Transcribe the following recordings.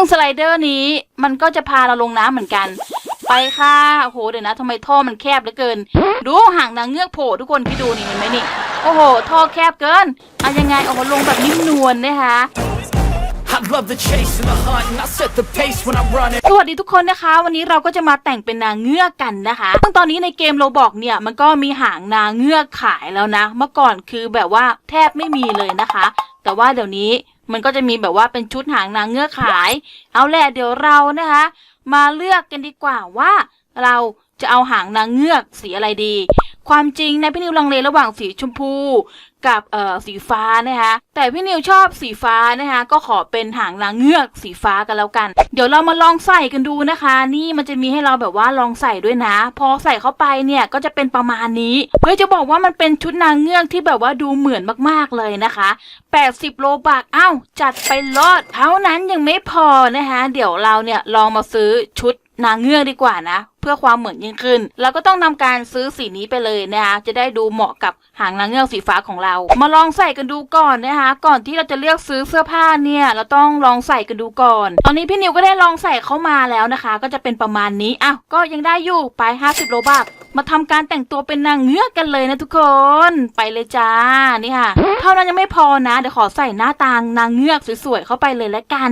ซึ่งสไลเดอร์นี้มันก็จะพาเราลงน้ำเหมือนกัน ไปค่ะ โอ้โห เดี๋ยวนะทำไมท่อมันแคบเหลือเกิน ดูห่างนางเงือกโผล่ทุกคนพี่ดูนี่เห็นไหมนี่ โอ้โห ท่อแคบเกินอะยังไงโอ้โหลงแบบนิ่มนวลนะคะ I love the chase and the hunt, and I set the pace when I'm running. สวัสดีทุกคนนะคะ วันนี้เราก็จะมาแต่งเป็นนางเงือกกันนะคะซึ่งตอนนี้ในเกมโรบอกเนี่ยมันก็มีหางนางเงือกขายแล้วนะ เมื่อก่อนคือแบบว่าแทบไม่มีเลยนะคะ แต่ว่าเดี๋ยวนี้ มันก็จะมีแบบว่าเป็นชุดหางนางเงือกขาย เอาแหละเดี๋ยวเรานะคะ มาเลือกกันดีกว่าว่าเรา จะเอาหางนางเงือกสีอะไรดี ความจริงในะพี่นิวลังเลระหว่างสีชมพูกับเอ่อสีฟ้านะคะแต่พี่นิวชอบสีฟ้านะคะก็ขอเป็นหางนางเงือกสีฟ้ากันแล้วกัน เดี๋ยวเรามาลองใส่กันดูนะคะ นี่มันจะมีให้เราแบบว่าลองใส่ด้วยนะ พอใส่เข้าไปเนี่ยก็จะเป็นประมาณนี้เฮ้ยจะบอกว่ามันเป็นชุดนางเงือกที่แบบว่าดูเหมือนมากๆเลยนะคะ 80 โลบาทอ้าวจัดไปลอดเท่านั้นยังไม่พอนะคะเดี๋ยวเราเนี่ยลองมาซื้อชุดนางเงือกดีกว่านะ เพื่อความเหมือนยิ่งขึ้นเราก็ต้องนำการซื้อสีนี้ไปเลยนะคะจะได้ดูเหมาะกับหางนางเงือกสีฟ้าของเรา มาลองใส่กันดูก่อนนะคะก่อนที่เราจะเลือกซื้อเสื้อผ้าเนี่ยเราต้องลองใส่กันดูก่อน ตอนนี้พี่นิวก็ได้ลองใส่เข้ามาแล้วนะคะ ก็จะเป็นประมาณนี้อ้าวก็ยังได้อยู่ไป 50 โลบาทมาทำการแต่งตัวเป็นนางเงือกกันเลยนะทุกคนไปเลยจ้านี่ค่ะ เท่านั้นยังไม่พอนะ เดี๋ยวขอใส่หน้าตางนางเงือกสวยๆเข้าไปเลยและกัน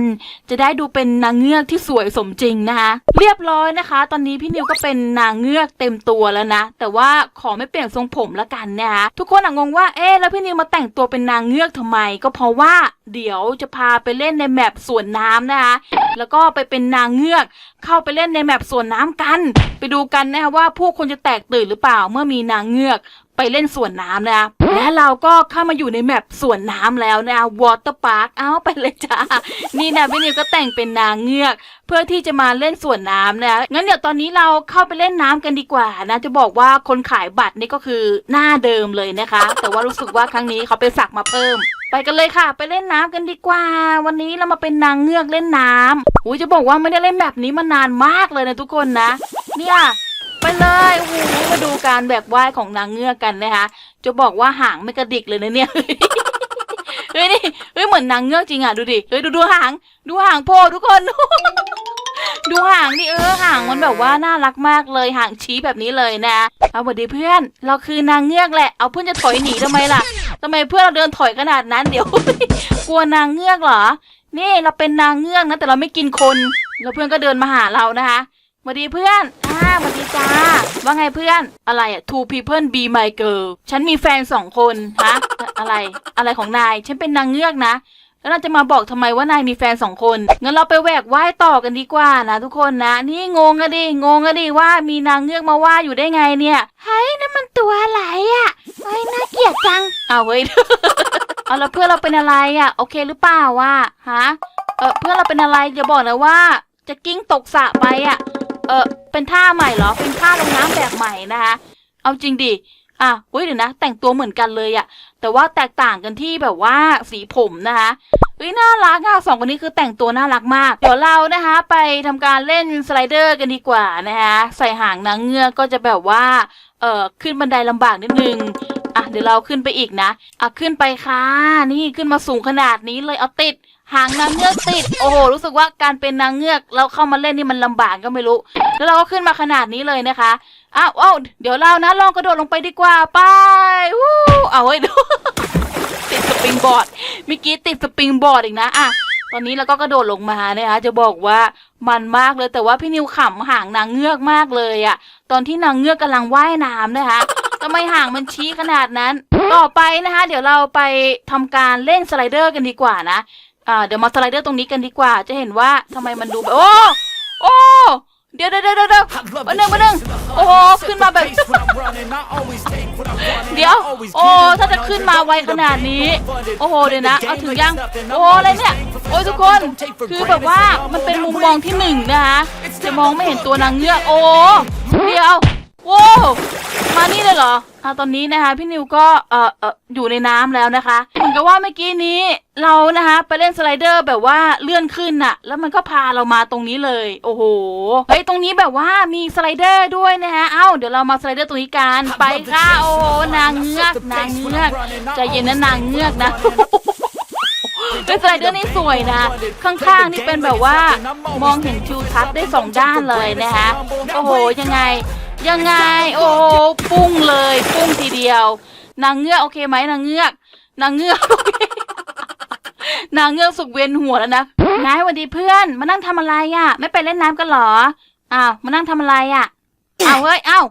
จะได้ดูเป็นนางเงือกที่สวยสมจริงนะคะ เรียบร้อยนะคะ ตอนนี้พี่นิวิวก็เป็นนางเงือกเต็มตัวแล้วนะ แต่ว่าขอไม่เปลี่ยนทรงผมละกันนะคะทุกคนอะงงว่าเอ๊ะแล้วพี่นิวมาแต่งตัวเป็นนางเงือกทำไม ก็เพราะว่าเดี๋ยวจะพาไปเล่นในแมปสวนน้ำนะคะแล้วก็ไปเป็นนางเงือก เข้าไปเล่นในแมปสวนน้ำกัน ไปดูกันนะคะว่าผู้คนจะแตกตื่นหรือเปล่าเมื่อมีนางเงือก ไปเล่นสวนน้ำนะคะและเราก็เข้ามาอยู่ในแมปสวนน้ำแล้วนะวอเตอร์พาร์คเอาไปเลยจ้านี่นะพี่นิวก็แต่งเป็นนางเงือก เพื่อที่จะมาเล่นสวนน้ำนะงั้นเดี๋ยวตอนนี้เราเข้าไปเล่นน้ำกันดีกว่านะจะบอกว่าคนขายบัตรนี่ก็คือหน้าเดิมเลยนะคะ แต่ว่ารู้สึกว่าครั้งนี้เขาไปสักมาเพิ่มไปกันเลยค่ะ ไปเล่นน้ำกันดีกว่า วันนี้เรามาเป็นนางเงือกเล่นน้ำอุ้ยจะบอกว่าไม่ได้เล่นแบบนี้มานานมากเลยนะทุกคนนะ เนี่ย เลยโอ้โหมาดูการแบกว่ายของนางเงือกกันนะคะ จะบอกว่าหางไม่กระดิกเลยนะเนี่ย เฮ้ยนี่ เฮ้ยเหมือนนางเงือกจริงอะดูดิ เฮ้ยดูดูหาง ดูหางโผล่ทุกคน ดูหางดิเออหางมันแบบว่าน่ารักมากเลยหางชี้แบบนี้เลยนะ เอาสวัสดีเพื่อน เราคือนางเงือกแหละ เอาเพื่อนจะถอยหนีทำไมล่ะทำไมเพื่อนเราเดินถอยขนาดนั้นเดี๋ยว กลัวนางเงือกเหรอ นี่เราเป็นนางเงือกนะแต่เราไม่กินคน แล้วเพื่อนก็เดินมาหาเรานะคะสวัสดีเพื่อน อ่าสวัสดีจ้า ว่าไงเพื่อน อะไรอะ two people be my girl ฉันมีแฟนสองคน ฮะ อะไร อะไรของนาย ฉันเป็นนางเงือกนะ แล้วเราจะมาบอกทำไมว่านายมีแฟนสองคน งั้นเราไปแหวกว่ายต่อกันดีกว่านะทุกคนนะ นี่งงอะดิ งงอะดิว่ามีนางเงือกมาว่าอยู่ได้ไงเนี่ยเฮ้ยนั่นมันตัวอะไรอะเฮ้ยน่าเกลียดจัง เอาเฮ้ย เอาแล้วเพื่อนเราเป็นอะไรอะโอเคหรือเปล่าวะฮะ เออเพื่อนเราเป็นอะไรอย่าบอกนะว่า จะกิ้งตกสระไปอะเออ เป็นท่าใหม่เหรอ เป็นท่าลงน้ำแบบใหม่นะคะ เอาจริงดิ อะเฮ้ยเดี๋ยวนะ แต่งตัวเหมือนกันเลยอะแต่ว่าแตกต่างกันที่แบบว่าสีผมนะคะเฮ้ยน่ารักอะสองคนนี้คือแต่งตัวน่ารักมาก เดี๋ยวเรานะคะ ไปทำการเล่นสไลเดอร์กันดีกว่านะคะใส่หางนางเงือกก็จะแบบว่า เอ่อ ขึ้นบันไดลำบากนิดนึงอะเดี๋ยวเราขึ้นไปอีกนะ อะขึ้นไปค่ะ นี่ขึ้นมาสูงขนาดนี้เลยเอาติด หางนางเงือกติด โอ้โห รู้สึกว่าการเป็นนางเงือกเราเข้ามาเล่นนี่มันลำบากก็ไม่รู้ แล้วเราก็ขึ้นมาขนาดนี้เลยนะคะอ้าวอ้าวเดี๋ยวเรานะลองกระโดดลงไปดีกว่าไปวู้เอาเฮ้ยดูติดสปริงบอร์ดเมื่อกี้ติดสปริงบอร์ดอีกนะอะตอนนี้เราก็กระโดดลงมานะคะจะบอกว่ามันมากเลยแต่ว่าพี่นิวขำหางนางเงือกมากเลยอะตอนที่นางเงือกกำลังว่ายน้ำนะคะทำไมห่างมันชี้ขนาดนั้น ต่อไปนะคะ เดี๋ยวเราไปทำการเล่นสไลเดอร์กันดีกว่านะ อ่าเดี๋ยวมาสไลเดอร์ตรงนี้กันดีกว่า จะเห็นว่าทำไมมันดูแบบโอ้โอ้เดี๋ยวเดี๋ยวเดี๋ยวเดี๋ยว I love วัน the หนึ่งวันหนึ่งโอ้โหขึ้นมาแบบ เดี๋ยว โอ้ถ้าจะขึ้นมาไวขนาดนี้ โอ้โหเดี๋ยวนะ เอาถึงยัง โอ้อะไรเนี่ย โอ้ยทุกคน คือแบบว่ามันเป็นมุมมองที่หนึ่งนะคะ จะมองไม่เห็นตัวนางเงือก โอ้ เดี๋ยว โว้มานี่เลยเหรออะตอนนี้นะคะ พี่นิวก็เอ่อเอ่ออยู่ในน้ำแล้วนะคะ เหมือนกับว่าเมื่อกี้นี้เรานะคะไปเล่นสไลเดอร์แบบว่าเลื่อนขึ้นน่ะ แล้วมันก็พาเรามาตรงนี้เลย โอ้โห เฮ้ยตรงนี้แบบว่ามีสไลเดอร์ด้วยนะคะเอ้าเดี๋ยวเรามาสไลเดอร์ตรงนี้กันไปค่ะโอ้โหนางเงือกนางเงือกใจเย็นนะนางเงือกนะด้วยสไลเดอร์นี่สวยนะ ข้างๆนี่เป็นแบบว่ามองเห็นทิวทัศน์ได้สองด้านเลยนะคะโอ้โหยังไง ยังไง โอ้ปุ้งเลย ปุ้งทีเดียว นางเงือกโอเคไหมนางเงือกนางเงือกนางเงือกสุกเวียนหัวแล้วนะนายสวัสดีเพื่อน มานั่งทำอะไรอะ ไม่ไปเล่นน้ำกันหรออ้าวมานั่งทำอะไรอะอ้าวเฮ้ยอ้าว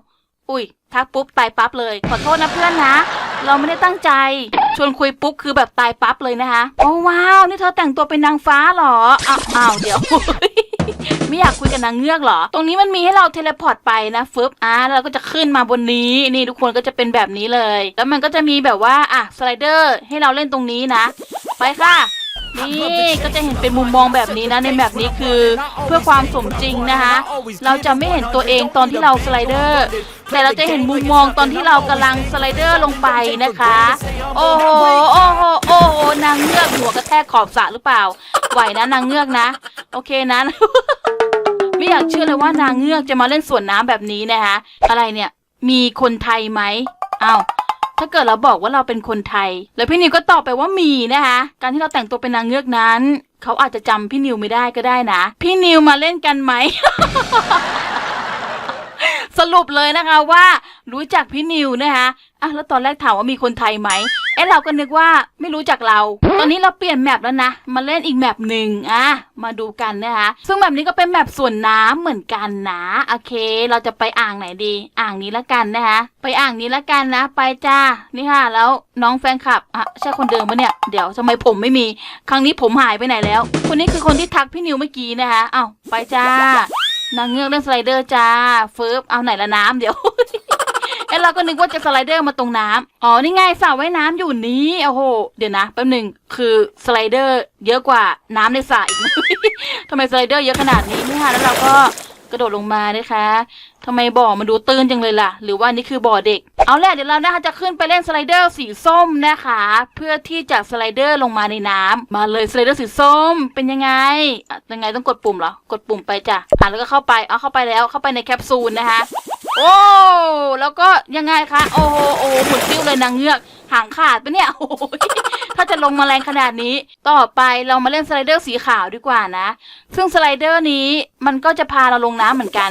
อุ้ยทักปุ๊บตายปั๊บเลย ขอโทษนะเพื่อนนะเราไม่ได้ตั้งใจ ชวนคุยปุ๊บคือแบบตายปั๊บเลยนะคะโอ้ว้าว นี่เธอแต่งตัวเป็นนางฟ้าหรออ้าวเดี๋ยว ไม่อยากคุยกับนางเงือกเหรอ ตรงนี้มันมีให้เราเทเลพอร์ตไปนะฟึบอ่าแล้วเราก็จะขึ้นมาบนนี้นี่ทุกคนก็จะเป็นแบบนี้เลย แล้วมันก็จะมีแบบว่าอะสไลเดอร์ให้เราเล่นตรงนี้นะ ไปค่ะ นี่ก็จะเห็นเป็นมุมมองแบบนี้นะในแบบนี้คือเพื่อความสมจริงนะคะ เราจะไม่เห็นตัวเองตอนที่เราสไลเดอร์ แต่เราจะเห็นมุมมองตอนที่เรากำลังสไลเดอร์ลงไปนะคะ โอ้โหโอ้โหโอ้โหนางเงือกหัวกระแทกขอบสระหรือเปล่า ไหวนะนางเงือกนะ โอเคนะไม่อยากเชื่อเลยว่านางเงือกจะมาเล่นสวนน้ำแบบนี้นะคะอะไรเนี่ยมีคนไทยไหมอ้าว ถ้าเกิดเราบอกว่าเราเป็นคนไทย แล้วพี่นิวก็ตอบไปว่ามีนะคะ การที่เราแต่งตัวเป็นนางเงือกนั้น เขาอาจจะจำพี่นิวไม่ได้ก็ได้นะ พี่นิวมาเล่นกันไหม สรุปเลยนะคะว่ารู้จักพี่นิวนะคะอะแล้วตอนแรกถามว่ามีคนไทยไหมเอ๊ะเราก็นึกว่าไม่รู้จักเรา ตอนนี้เราเปลี่ยนแมปแล้วนะมาเล่นอีกแมปหนึ่งอะมาดูกันนะคะซึ่งแมปนี้ก็เป็นแมปส่วนน้ำเหมือนกันนะโอเค เราจะไปอ่างไหนดี อ่างนี้ละกันนะคะไปอ่างนี้ละกันนะ ไปจ้านี่ค่ะ แล้วน้องแฟนคลับอะใช่คนเดิมปะเนี่ยเดี๋ยวทำไมผมไม่มี ครั้งนี้ผมหายไปไหนแล้ว คนนี้คือคนที่ทักพี่นิวเมื่อกี้นะคะเอ้าไปจ้า นางเงือกเล่นสไลเดอร์จ้าเฟิร์บเอาไหนละน้ำเดี๋ยวเอ้เราก็นึกว่าจะสไลเดอร์มาตรงน้ำอ๋อนี่ไงสระว่ายน้ำอยู่นี้โอ้โหเดี๋ยวนะแป๊บหนึ่งคือสไลเดอร์เยอะกว่าน้ำในสระอีกทำไมสไลเดอร์เยอะขนาดนี้นี่ค่ะแล้วเราก็ กระโดดลงมานะคะทำไมบ่อมันดูตื้นจังเลยล่ะ หรือว่านี่คือบ่อเด็ก เอาแหละเดี๋ยวเรานะคะจะขึ้นไปเล่นสไลเดอร์สีส้มนะคะ เพื่อที่จะสไลเดอร์ลงมาในน้ำมาเลยสไลเดอร์สีส้มเป็นยังไงยังไงต้องกดปุ่มเหรอกดปุ่มไปจ้ะอะแล้วก็เข้าไปเอาเข้าไปแล้วเข้าไปในแคปซูลนะคะ โอ้แล้วก็ยังไงคะโอ้โหโอ้หหมุนติ้วเลยนางเงือก หางขาดปะเนี่ยโอ้โหถ้าจะลงมาแรงขนาดนี้ ต่อไปเรามาเล่นสไลเดอร์สีขาวดีกว่านะ ซึ่งสไลเดอร์นี้มันก็จะพาเราลงน้ำเหมือนกัน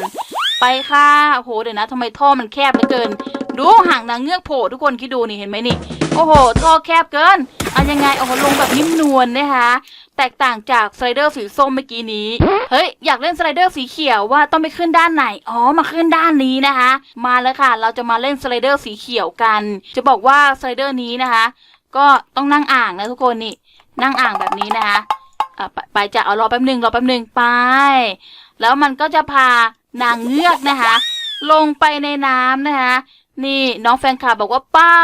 ไปค่ะโอ้โหเดี๋ยวนะทำไมท่อมันแคบเหลือเกิน ดูหางนางเงือกโผล่ทุกคนคิดดูนี่เห็นไหมนี่ โอ้โห ท่อแคบเกินอะยังไง โอ้โห ลงแบบนิ่มนวลนะคะ แตกต่างจากสไลเดอร์สีส้มเมื่อกี้นี้ เฮ้ย อยากเล่นสไลเดอร์สีเขียวว่าต้องไปขึ้นด้านไหน อ๋อ มาขึ้นด้านนี้นะคะ มาแล้วค่ะ เราจะมาเล่นสไลเดอร์สีเขียวกัน จะบอกว่าสไลเดอร์นี้นะคะ ก็ต้องนั่งอ่างนะทุกคนนี่ นั่งอ่างแบบนี้นะคะอะไปไปจะเอารอแป๊บหนึ่งรอแป๊บหนึ่งไป แล้วมันก็จะพานางเงือกนะคะ ลงไปในน้ำนะคะ นี่น้องแฟนคลับบอกว่าป้า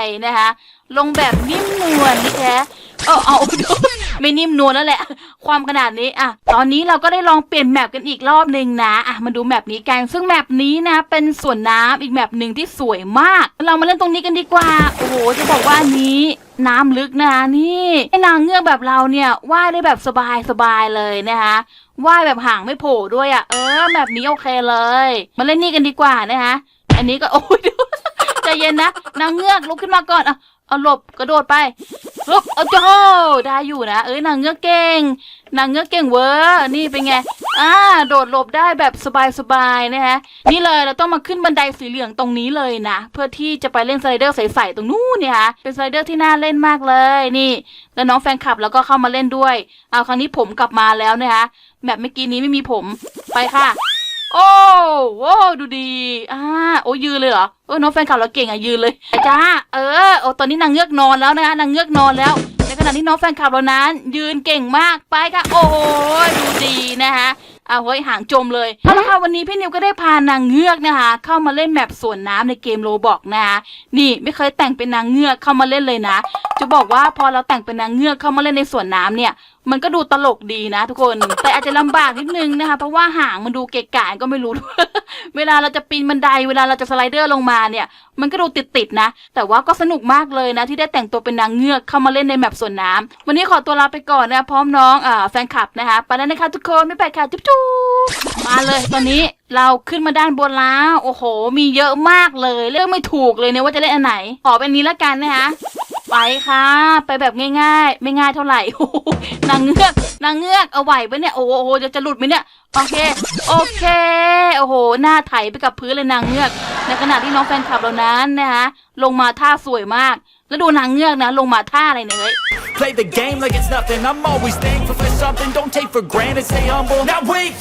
ยนะคะ ลงแบบนิ่มนวลนี่แท้เออเอาไม่นิ่มนวลแล้วแหละ ความขนาดนี้อะตอนนี้เราก็ได้ลองเปลี่ยนแมปกันอีกรอบหนึ่งนะอะมาดูแมปนี้กันซึ่งแมปนี้นะ เป็นสวนน้ำอีกแมปหนึ่งที่สวยมาก เรามาเล่นตรงนี้กันดีกว่า โอ้โหจะบอกว่านี้น้ำลึกนะคะนี่ไอ้นางเงือกแบบเราเนี่ยว่ายได้แบบสบายสบายเลยนะคะว่ายแบบห่างไม่โผล่ด้วยอะเออแบบนี้โอเคเลย มาเล่นนี่กันดีกว่านะคะ อันนี้ก็โอ้ยใจเย็นนะนางเงือกลุกขึ้นมาก่อนอะเอาหลบกระโดดไปลุกเอาโจได้อยู่นะ เอ้ยนางเงือกเก่งนางเงือกเก่งเวอร์นี่เป็นไงอ่าโดดหลบได้แบบสบายๆนะคะนี่เลยเราต้องมาขึ้นบันไดสีเหลืองตรงนี้เลยนะ เพื่อที่จะไปเล่นสไลเดอร์ใสๆตรงนู้นเนี่ยค่ะเป็นสไลเดอร์ที่น่าเล่นมากเลยนี่ แล้วน้องแฟนคลับแล้วก็เข้ามาเล่นด้วย เอาครั้งนี้ผมกลับมาแล้วนะคะแบบเมื่อกี้นี้ไม่มีผมไปค่ะ โอ้โว้ดูดีอ่าโอ้ยืนเลยเหรอเออน้องแฟนคลับเราเก่งอะยืนเลยจ้าเออโอ้ตอนนี้นางเงือกนอนแล้วนะคะนางเงือกนอนแล้วในขณะที่น้องแฟนคลับเรานั้น ยืนเก่งมากไปค่ะ โอ้ยดูดีนะคะเอาเฮ้หางจมเลยเอาละค่ะวันนี้พี่นิวก็ได้พานางเงือกนะคะ เข้ามาเล่นแมปสวนน้ำในเกมโรบอกนะคะนี่ไม่เคยแต่งเป็นนางเงือกเข้ามาเล่นเลยนะ จะบอกว่าพอเราแต่งเป็นนางเงือกเข้ามาเล่นในสวนน้ำเนี่ย มันก็ดูตลกดีนะทุกคน แต่อาจจะลำบากนิดนึงนะคะ เพราะว่าหางมันดูเกะกะก็ไม่รู้ เวลาเราจะปีนบันได เวลาเราจะสไลเดอร์ลงมาเนี่ย มันก็ดูติดๆนะ แต่ว่าก็สนุกมากเลยนะ ที่ได้แต่งตัวเป็นนางเงือกเข้ามาเล่นในแมปสวนน้ำวันนี้ขอตัวลาไปก่อนนะพร้อมน้องอแฟนคลับนะคะ ไปแล้วนะคะทุกคนไม่ไปค่ะจุ๊บจุ๊บมาเลยตอนนี้เราขึ้นมาด้านบนแล้วโอ้โห มีเยอะมากเลยเลือกไม่ถูกเลยเนี่ยว่าจะเล่นอันไหนขอเป็นนี้ละกันนะคะ ไปค่ะ ไปแบบง่ายๆ ไม่ง่ายเท่าไหร่นางเงือกนางเงือกเอาไหวปะเนี่ยโอ้โหจะจะหลุดไหมเนี่ยโอเคโอเคโอ้โหหน้าไถไปกับพื้นเลยนางเงือกในขณะที่น้องแฟนคลับเรานั้นนะคะลงมาท่าสวยมากแล้วดูนางเงือกนะลงมาท่าอะไรเนี่ยเฮ้ย Play the game like it's nothing. I'm always thankful for something. Don't take for granted. Stay humble. Now wait.